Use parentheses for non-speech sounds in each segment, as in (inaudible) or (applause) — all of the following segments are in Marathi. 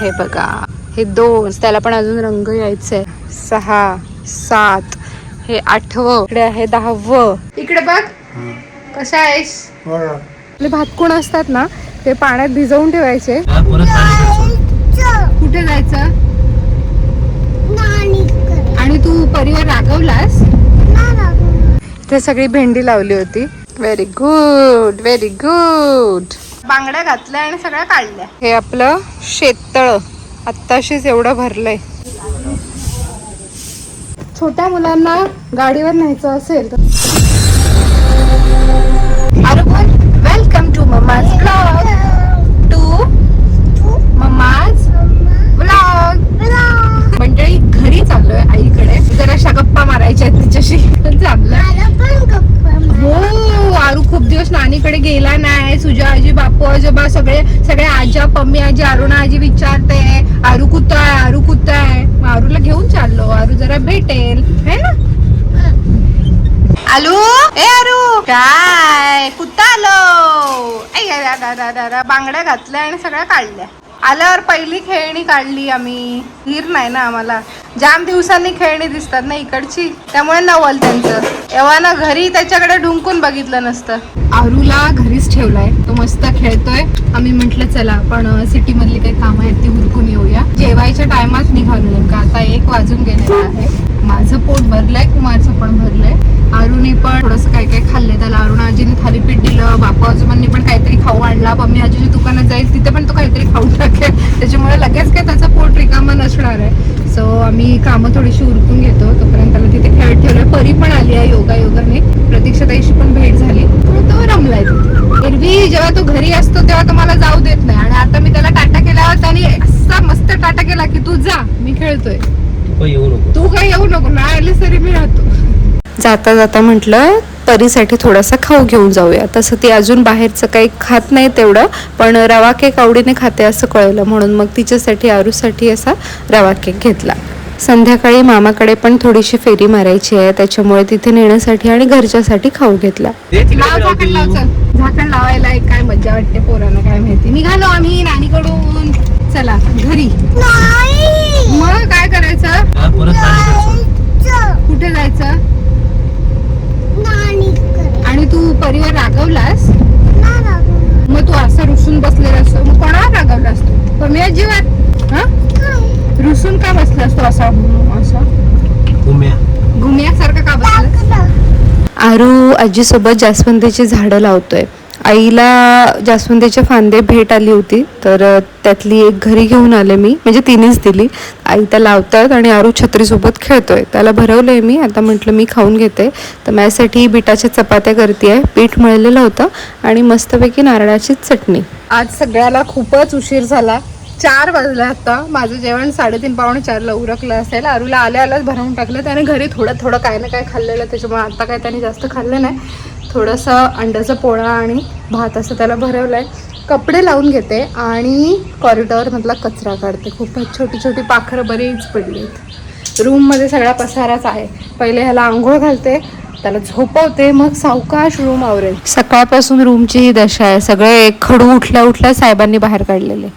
हे बघा हे दोन त्याला पण अजून रंग यायचे सहा सात हे आठवं इकडे आहे दहावं. इकडे बघ कशा आहेस? आपले भातकुण असतात ना ते पाण्यात भिजवून ठेवायचे. कुठे जायचं? आणि तू परिवार रागवलास? ते सगळी भेंडी लावली होती. व्हेरी गुड व्हेरी गुड बांगड्या घातल्या आणि सगळ्या काढल्या. हे आपलं शेततळ. आत्ताशीच एवढं भरलंय. छोट्या मुलांना गाडीवर न्यायचं असेल तर पम्मी आजी अरुणा आजी विचारते आरू कुत आहे? आरू कुत आहे? मग आरूला घेऊन चाललो. आरू जरा भेटेल. है ना? आलू? ए आरू! काय? कुत्ता आलो? ऐ, दा, बांगड्या घातल्या आणि सगळ्या काढल्या. आल्यावर पहिली खेळणी काढली आम्ही. हिर नाही ना आम्हाला. जाम दिवसांनी खेळणी दिसतात ना इकडची? त्यामुळे नवल त्यांचं. एव्हा ना घरी त्याच्याकडे ढुंकून बघितलं नसतं. आरूला घरीच ठेवलाय. तो मस्त खेळतोय. आम्ही म्हंटल चला पण सिटी मधली काही कामं आहेत ती उरकून येऊया. जेवायच्या टायमात निघालो नेमका. आता एक वाजून गेलेला आहे. माझं पोट भरलंय कुमारचं पण भरलंय. आरुने पण थोडंसं काय काय खाल्लंय त्याला अरुण आजीने थालीपीठ आजोबांनी पण काहीतरी खाऊ आणला मम्मी आजीच्या दुकानात जाईल तिथे पण तो काहीतरी खाऊ टाकेल त्याच्यामुळे लगेच काय त्याचं पोट रिकामं नसणार आहे सो आम्ही कामं थोडीशी उरकून घेतो तोपर्यंत त्याला तिथे खेळत ठेवलं परी पण आली आहे योगा योगाने प्रतीक्षाताईशी पण भेट झाली तो रमलाय तिथे एरवी जेव्हा तो घरी असतो तेव्हा तो मला जाऊ देत नाही आणि आता मी त्याला टाटा केल्यावर त्याने असा मस्त टाटा केला की तू जा मी खेळतोय तू काही येऊ नको नाही आलीस तरी मी राहतो जाता जाता म्हटलं परीसाठी थोडासा खाऊ घेऊन जाऊया. तसं ती अजून बाहेरचं काही खात नाही तेवढं पण रवा केक आवडीने खाते असं कळलं. म्हणून मग तिच्यासाठी आरूसाठी असा रवा केक घेतला. संध्याकाळी मामाकडे पण थोडीशी फेरी मारायची आहे. त्याच्यामुळे तिथे नेण्यासाठी आणि घरच्यासाठी खाऊ घेतला. लाव झाकण लाव चल झाकण लावायला एक काय मज्जा वाटते पोरांना काय माहिती. निघालो आम्ही नानीकडून. चला घरी. मग काय करायचं? कुठे जायचं आणि तू परिवार रागवलास मग तू असं रुसून बसलेला असतो. मग कोणावर रागवलास तू कमी अजिबात? हा? रुसून का बसलास तू असा? असं? घुमियासारखं का बसलास आरू आजीसोबत जास्वंदीची झाडं लावतोय. आईला जास्वंदीचे फांदे भेट आली होती तर त्यातली एक घरी घेऊन आले मी. म्हणजे तिनेच दिली. आई त्या लावतात आणि आरू छत्रीसोबत खेळतोय. त्याला भरवलंय मी. आता म्हटलं मी खाऊन घेते. तर माझ्यासाठी बिटाच्या चपात्या करते आहे पीठ मळलेलं होतं आणि मस्तपैकी नारळाची चटणी. आज सगळ्याला खूपच उशीर झाला. चार वाजला आता. माझं जेवण साडेतीन पावणे चारला उरकलं असेल. आरूला आल्या आल्याच भरवून टाकलं. त्याने घरी थोडं थोडं काय ना काय खाल्लेलं. त्याच्यामुळे आता काय त्याने जास्त खाल्लं नाही. थोडंसं अंड्याचा पोळा आणि भात असं त्याला भरवलं आहे कपडे लावून घेते आणि कॉरिडॉरमधला कचरा काढते. खूपच छोटी छोटी पाखरं बरीच पडली आहेत. रूममध्ये सगळा पसाराच आहे. पहिले ह्याला आंघोळ घालते त्याला झोपवते मग सावकाश रूम आवरेल. सकाळपासून रूमची ही दशा आहे. सगळे खडू उठल्या उठल्या साहेबांनी बाहेर काढलेले.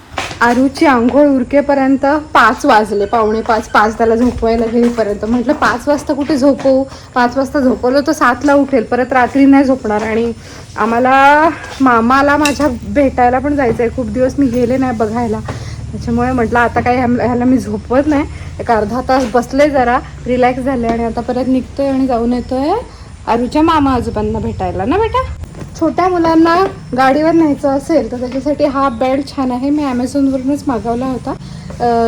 आरूची आंघोळ उरकेपर्यंत पाच वाजले. पावणे पाच पाच त्याला झोपवायला गेलीपर्यंत. म्हटलं पाच वाजता कुठे झोपवू? पाच वाजता झोपवलं तर सातला उठेल. परत रात्री नाही झोपणार. आणि आम्हाला मामाला माझ्या भेटायला पण जायचं आहे खूप दिवस मी गेले नाही बघायला. त्याच्यामुळे म्हटलं आता काही ह्याला मी झोपवत नाही. एक अर्धा तास बसले जरा रिलॅक्स झाले आणि आता परत निघतोय आणि जाऊन येतोय आरूच्या मामा आजोबांना भेटायला. ना बेटा? छोट्या मुलांना गाडीवर न्यायचं असेल तर त्याच्यासाठी हा बेल्ट छान आहे. मी ॲमेझॉनवरूनच मागवला होता.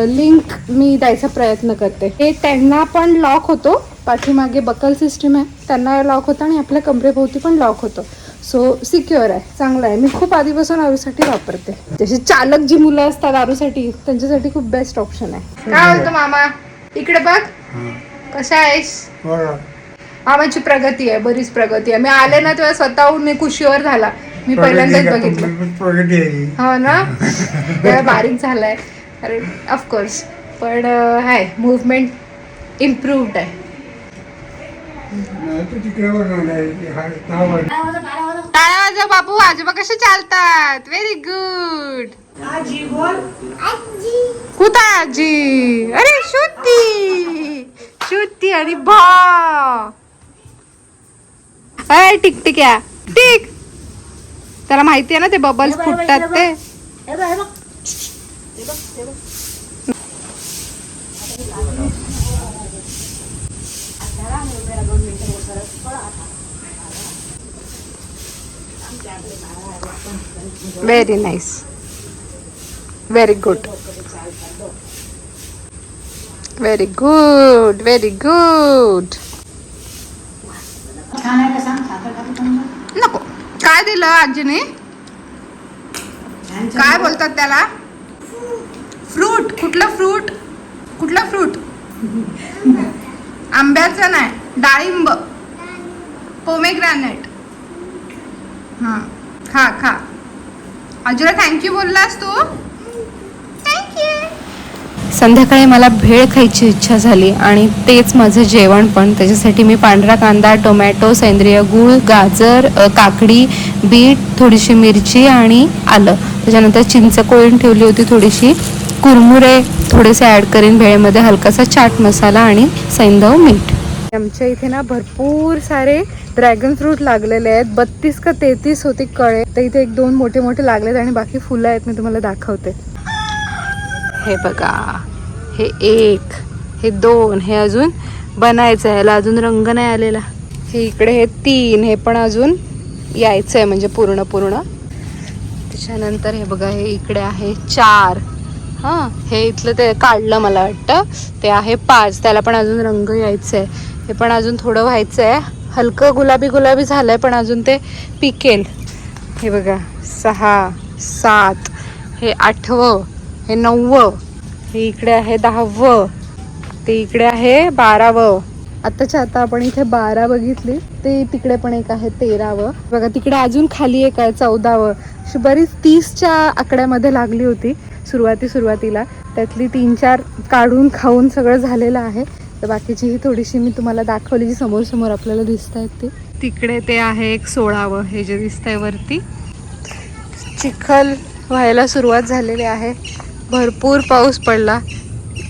लिंक मी द्यायचा प्रयत्न करते. हे त्यांना पण लॉक होतो. पाठीमागे बकल सिस्टीम आहे. त्यांना लॉक होतं आणि आपल्या कमरेभोवती पण लॉक होतं. सो सिक्युअर आहे. चांगलं आहे. मी खूप आधीपासून आरूसाठी वापरते. जशी चालक जी मुलं असतात आरूसाठी त्यांच्यासाठी खूप बेस्ट ऑप्शन आहे. काय बोलतो मामा? इकडे बघ. कशा आहेस? मामाची प्रगती आहे बरीच प्रगती आहे. मी आले ना तेव्हा स्वतःहून मी कुशीवर झाला. मी पहिल्यांदाच बघितलं. प्रगती आहे हो. ना? तेव्हा बारीक झालाय. अरे ऑफकोर्स पण आहे. मुवमेंट इम्प्रूव्ड आहे टाळ्या वाजव बाबू आजोबा कसे चालतात? व्हेरी गुड कुठं आजी? अरे शुद्धी शुद्धी आणि भा. अय टिक टिक या. टिक. त्याला माहिती आहे ना ते बबल्स फुटतात ते. Very nice very good very good very good छान आहे का सांग? साखर टाकू का मग? नको. काय दिलं आजीने? काय बोलतात त्याला? फ्रूट. कुठलं फ्रूट? कुठलं फ्रूट? आंब्याचं नाही डाळिंब. पोमेग्रॅनेट. हां. खा खा. आजीला थँक्यू बोललास तू? संध्याकाळी मला भेळ खायची इच्छा झाली आणि तेच माझं जेवण पण. त्याच्यासाठी मी पांढरा कांदा टोमॅटो सेंद्रिय गूळ गाजर काकडी बीट थोडीशी मिरची आणि आलं. त्याच्यानंतर चिंच कोळून ठेवली होती थोडीशी. कुरमुरे थोडेसे ॲड करीन भेळेमध्ये हलकासा चाट मसाला आणि सैंधव मीठ. आमच्या इथे ना भरपूर सारे ड्रॅगन फ्रूट लागलेले आहेत. बत्तीस का तेहतीस होते कळे. तर इथे एक दोन मोठे मोठे लागलेत आणि बाकी फुलं आहेत मी तुम्हाला दाखवते. हे बघा. हे एक हे दोन हे अजून बनायचं आहे. याला अजून रंग नाही आलेला. हे इकडे हे तीन हे पण अजून यायचं आहे म्हणजे पूर्ण पूर्ण. त्याच्यानंतर हे बघा हे इकडे आहे चार. हां हे इथलं ते काढलं मला वाटतं. ते आहे पाच. त्याला पण अजून रंग यायचं आहे. हे पण अजून थोडं व्हायचं आहे. हलकं गुलाबी गुलाबी झालं आहे पण अजून ते पिकेल. हे बघा सहा सात हे आठवं हे नववं. हे इकडे आहे दहावं. ते इकडे आहे बारावं. आताच्या आता आपण इथे बारा बघितली. ते तिकडे पण एक आहे तेरावं. बघा तिकडे अजून खाली एक आहे चौदावं. अशी बरीच तीसच्या आकड्यामध्ये लागली होती सुरुवाती सुरुवातीला. त्यातली तीन चार काढून खाऊन सगळं झालेलं आहे. तर बाकीची ही थोडीशी मी तुम्हाला दाखवली जी समोर समोर आपल्याला दिसत आहेत ती. तिकडे ते आहे एक सोळावं हे जे दिसत आहे वरती. चिखल व्हायला सुरुवात झालेली आहे. भरपूर पाऊस पडला.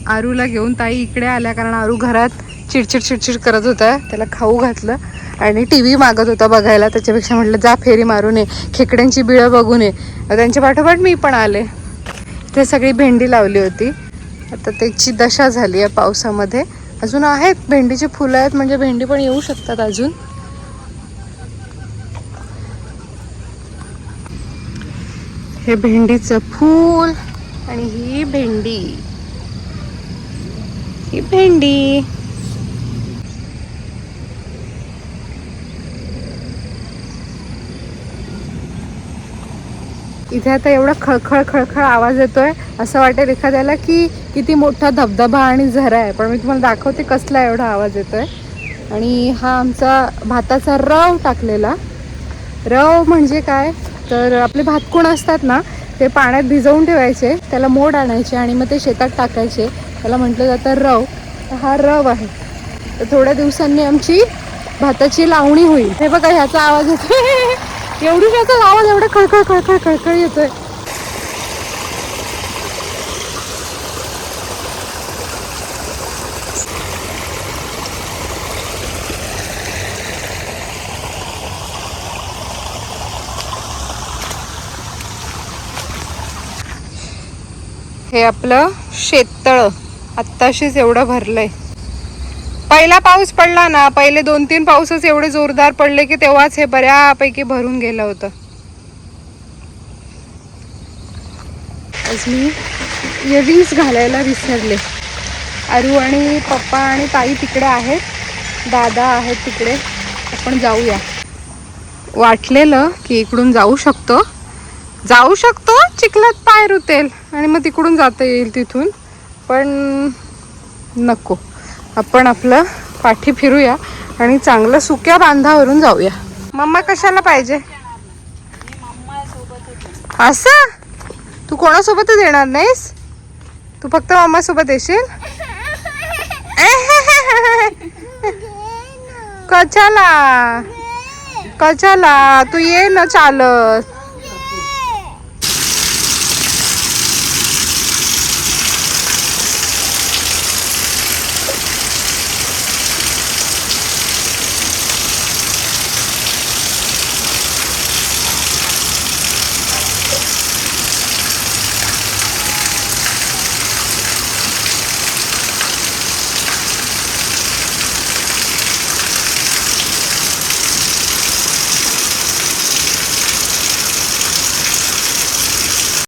आरूला घेऊन ताई इकडे आल्या कारण आरू घरात चिडचिड चिडचिड करत होता. त्याला खाऊ घातलं आणि टी व्ही मागत होता बघायला. त्याच्यापेक्षा म्हटलं जा फेरी मारून ये खेकड्यांची बिळं बघून ये त्यांच्या पाठोपाठ मी पण आले. ते सगळी भेंडी लावली होती. आता त्याची दशा झाली आहे पावसामध्ये. अजून आहेत. भेंडीची फुलं आहेत. म्हणजे भेंडी पण येऊ शकतात अजून. हे भेंडीचं फूल. आणि ही भेंडी. ही भेंडी. इथे आता एवढा खळखळ खळखळ आवाज येतोय. असं वाटेल एखाद्याला की किती मोठा धबधबा आणि झरा आहे. पण मी तुम्हाला दाखवते कसला एवढा आवाज येतोय. आणि हा आमचा भाताचा रव टाकलेला. रव म्हणजे काय? तर आपले भातकुण असतात ना ते पाण्यात भिजवून ठेवायचे त्याला मोड आणायचे आणि मग ते शेतात टाकायचे. त्याला म्हटलं जातं रव. तर हा रव आहे. तर थोड्या दिवसांनी आमची भाताची लावणी होईल. हे बघा ह्याचा आवाज येतो (laughs) एवढी ह्याचा आवाज एवढा खळखळ खळखळ खळखळ येतोय. हे आपलं शेततळं. आत्ताशीच एवढं भरलंय. पहिला पाऊस पडला ना पहिले दोन तीन पाऊसच एवढे जोरदार पडले की तेव्हाच हे बऱ्यापैकी भरून गेलं होतं. आज मी इयरिंग्स घालायला विसरले. अरू आणि पप्पा आणि ताई तिकडे आहेत. दादा आहेत तिकडे. आपण जाऊया. वाटलेलं की इकडून जाऊ शकतो. जाऊ शकतो चिखलात पाय रुतेल आणि मग तिकडून जाता येईल तिथून. पण नको. आपण आपलं पाठी फिरूया आणि चांगलं सुक्या बांधावरून जाऊया. मम्मा कशाला पाहिजे? असं? तू कोणासोबतच येणार नाहीस? तू फक्त मम्मा सोबत येशील? कशाला? कशाला? तू ये ना चालत.